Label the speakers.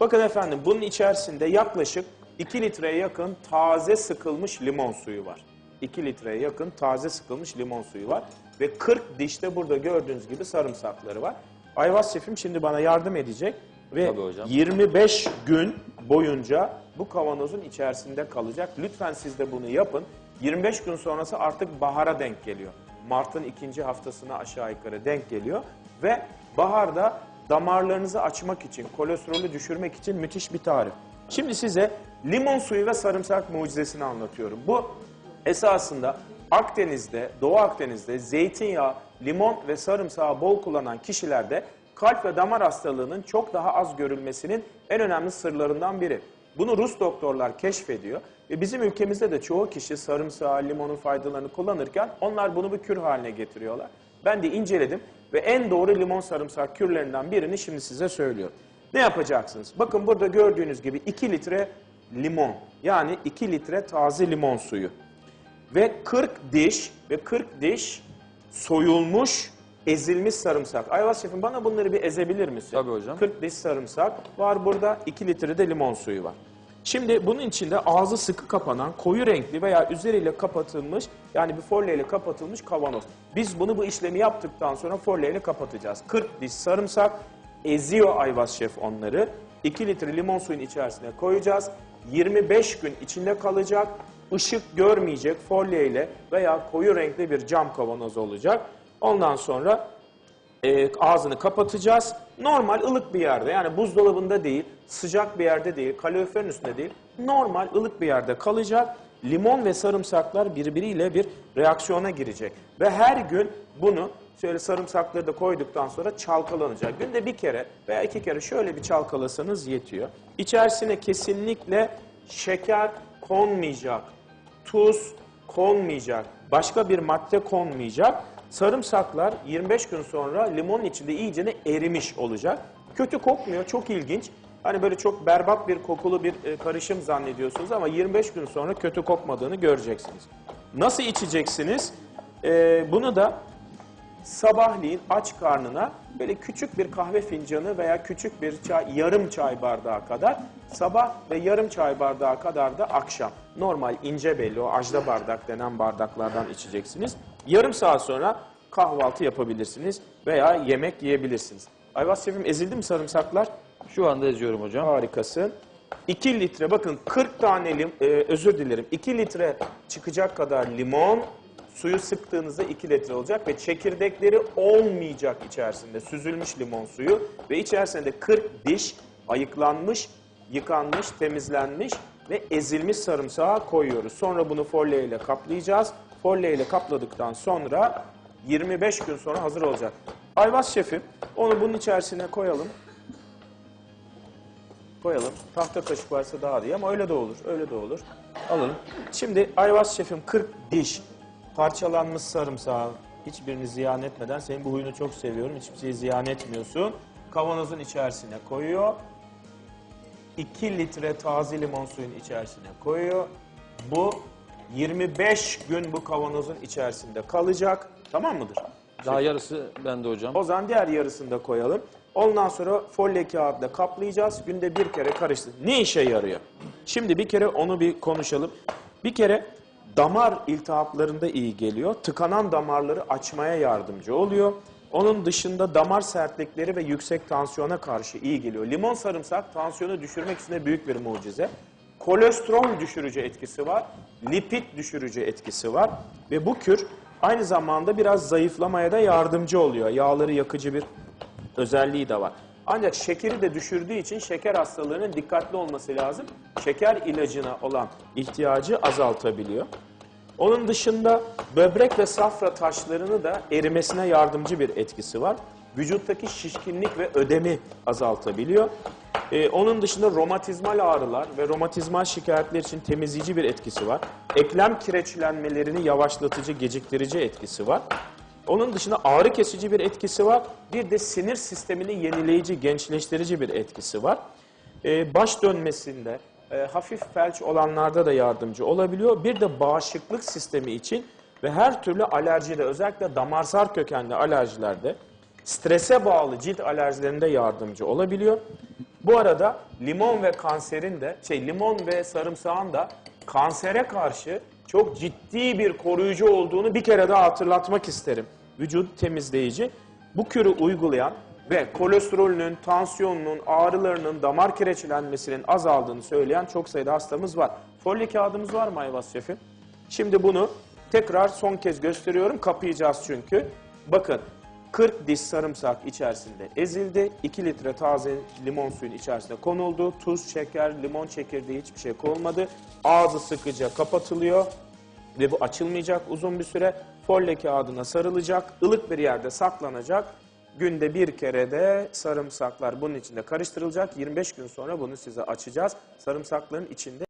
Speaker 1: Bakın efendim bunun içerisinde yaklaşık 2 litreye yakın taze sıkılmış limon suyu var. 2 litreye yakın taze sıkılmış limon suyu var. Ve 40 dişte burada gördüğünüz gibi sarımsakları var. Ayvaz şefim şimdi bana yardım edecek. Ve
Speaker 2: Tabii hocam.
Speaker 1: 25 gün boyunca bu kavanozun içerisinde kalacak. Lütfen siz de bunu yapın. 25 gün sonrası artık bahara denk geliyor. Mart'ın ikinci haftasına aşağı yukarı denk geliyor. Ve baharda damarlarınızı açmak için, kolesterolü düşürmek için müthiş bir tarif. Şimdi size limon suyu ve sarımsak mucizesini anlatıyorum. Bu esasında Akdeniz'de, Doğu Akdeniz'de zeytinyağı, limon ve sarımsağı bol kullanan kişilerde kalp ve damar hastalığının çok daha az görülmesinin en önemli sırlarından biri. Bunu Rus doktorlar keşfediyor ve bizim ülkemizde de çoğu kişi sarımsağı, limonun faydalarını kullanırken onlar bunu bir kür haline getiriyorlar. Ben de inceledim ve en doğru limon sarımsak kürlerinden birini şimdi size söylüyorum. Ne yapacaksınız? Bakın burada gördüğünüz gibi 2 litre limon yani 2 litre taze limon suyu ve 40 diş ve 40 diş soyulmuş ezilmiş sarımsak. Ayvaz şefim bana bunları bir ezebilir misin?
Speaker 2: Tabii hocam.
Speaker 1: 40 diş sarımsak var burada 2 litre de limon suyu var. Şimdi bunun içinde ağzı sıkı kapanan koyu renkli veya üzeriyle kapatılmış yani bir folyo ile kapatılmış kavanoz. Biz bunu bu işlemi yaptıktan sonra folyo ile kapatacağız. 40 diş sarımsak eziyor Ayvaz şef onları. 2 litre limon suyun içerisine koyacağız. 25 gün içinde kalacak. Işık görmeyecek folyo ile veya koyu renkli bir cam kavanoz olacak. Ondan sonra e, ağzını kapatacağız. Normal ılık bir yerde yani buzdolabında değil, sıcak bir yerde değil, kaloriferin üstünde değil. Normal ılık bir yerde kalacak. Limon ve sarımsaklar birbiriyle bir reaksiyona girecek. Ve her gün bunu şöyle sarımsakları da koyduktan sonra çalkalanacak. Günde bir kere veya iki kere şöyle bir çalkalasanız yetiyor. İçerisine kesinlikle şeker konmayacak tuz konmayacak, başka bir madde konmayacak. Sarımsaklar 25 gün sonra limonun içinde iyicene erimiş olacak. Kötü kokmuyor, çok ilginç. Hani böyle çok berbat bir kokulu bir e, karışım zannediyorsunuz ama 25 gün sonra kötü kokmadığını göreceksiniz. Nasıl içeceksiniz? Ee, bunu da sabahleyin aç karnına böyle küçük bir kahve fincanı veya küçük bir çay, yarım çay bardağı kadar sabah ve yarım çay bardağı kadar da akşam. Normal ince belli o ajda bardak denen bardaklardan içeceksiniz. Yarım saat sonra kahvaltı yapabilirsiniz veya yemek yiyebilirsiniz. Ayvaz şefim ezildi mi sarımsaklar?
Speaker 2: Şu anda eziyorum hocam.
Speaker 1: Harikasın. 2 litre bakın 40 tane lim, e, özür dilerim 2 litre çıkacak kadar limon suyu sıktığınızda 2 litre olacak ve çekirdekleri olmayacak içerisinde süzülmüş limon suyu ve içerisinde 40 diş ayıklanmış, yıkanmış, temizlenmiş ve ezilmiş sarımsağı koyuyoruz. Sonra bunu folyo ile kaplayacağız. Folyo ile kapladıktan sonra 25 gün sonra hazır olacak. Ayvaz şefim onu bunun içerisine koyalım koyalım. Tahta kaşık varsa daha iyi ama öyle de olur. Öyle de olur. Alalım. Şimdi Ayvaz şefim 40 diş parçalanmış sarımsağı hiçbirini ziyan etmeden senin bu huyunu çok seviyorum. Hiçbir şeyi ziyan etmiyorsun. Kavanozun içerisine koyuyor. 2 litre taze limon suyun içerisine koyuyor. Bu 25 gün bu kavanozun içerisinde kalacak. Tamam mıdır?
Speaker 2: Daha yarısı bende hocam.
Speaker 1: O zaman diğer yarısını da koyalım. Ondan sonra folyo kağıtla kaplayacağız. Günde bir kere karıştır. Ne işe yarıyor? Şimdi bir kere onu bir konuşalım. Bir kere damar iltihaplarında iyi geliyor. Tıkanan damarları açmaya yardımcı oluyor. Onun dışında damar sertlikleri ve yüksek tansiyona karşı iyi geliyor. Limon sarımsak tansiyonu düşürmek için de büyük bir mucize. Kolesterol düşürücü etkisi var. Lipid düşürücü etkisi var. Ve bu kür aynı zamanda biraz zayıflamaya da yardımcı oluyor. Yağları yakıcı bir özelliği de var. Ancak şekeri de düşürdüğü için şeker hastalığının dikkatli olması lazım. Şeker ilacına olan ihtiyacı azaltabiliyor. Onun dışında böbrek ve safra taşlarını da erimesine yardımcı bir etkisi var. Vücuttaki şişkinlik ve ödemi azaltabiliyor. Ee, onun dışında romatizmal ağrılar ve romatizmal şikayetler için temizleyici bir etkisi var. Eklem kireçlenmelerini yavaşlatıcı, geciktirici etkisi var. Onun dışında ağrı kesici bir etkisi var. Bir de sinir sistemini yenileyici, gençleştirici bir etkisi var. Ee, baş dönmesinde, e, hafif felç olanlarda da yardımcı olabiliyor. Bir de bağışıklık sistemi için ve her türlü alerjide, özellikle damarsal kökenli alerjilerde, strese bağlı cilt alerjilerinde yardımcı olabiliyor. Bu arada limon ve kanserin de şey limon ve sarımsağın da kansere karşı çok ciddi bir koruyucu olduğunu bir kere daha hatırlatmak isterim. Vücut temizleyici. Bu kürü uygulayan ve kolesterolünün, tansiyonunun, ağrılarının, damar kireçlenmesinin azaldığını söyleyen çok sayıda hastamız var. Folyo kağıdımız var mı Ayvaz Şefim? Şimdi bunu tekrar son kez gösteriyorum. Kapayacağız çünkü. Bakın 40 diş sarımsak içerisinde ezildi. 2 litre taze limon suyun içerisine konuldu. Tuz, şeker, limon çekirdeği hiçbir şey konulmadı. Ağzı sıkıca kapatılıyor ve bu açılmayacak uzun bir süre. Folle kağıdına sarılacak, ılık bir yerde saklanacak. Günde bir kere de sarımsaklar bunun içinde karıştırılacak. 25 gün sonra bunu size açacağız. Sarımsakların içinde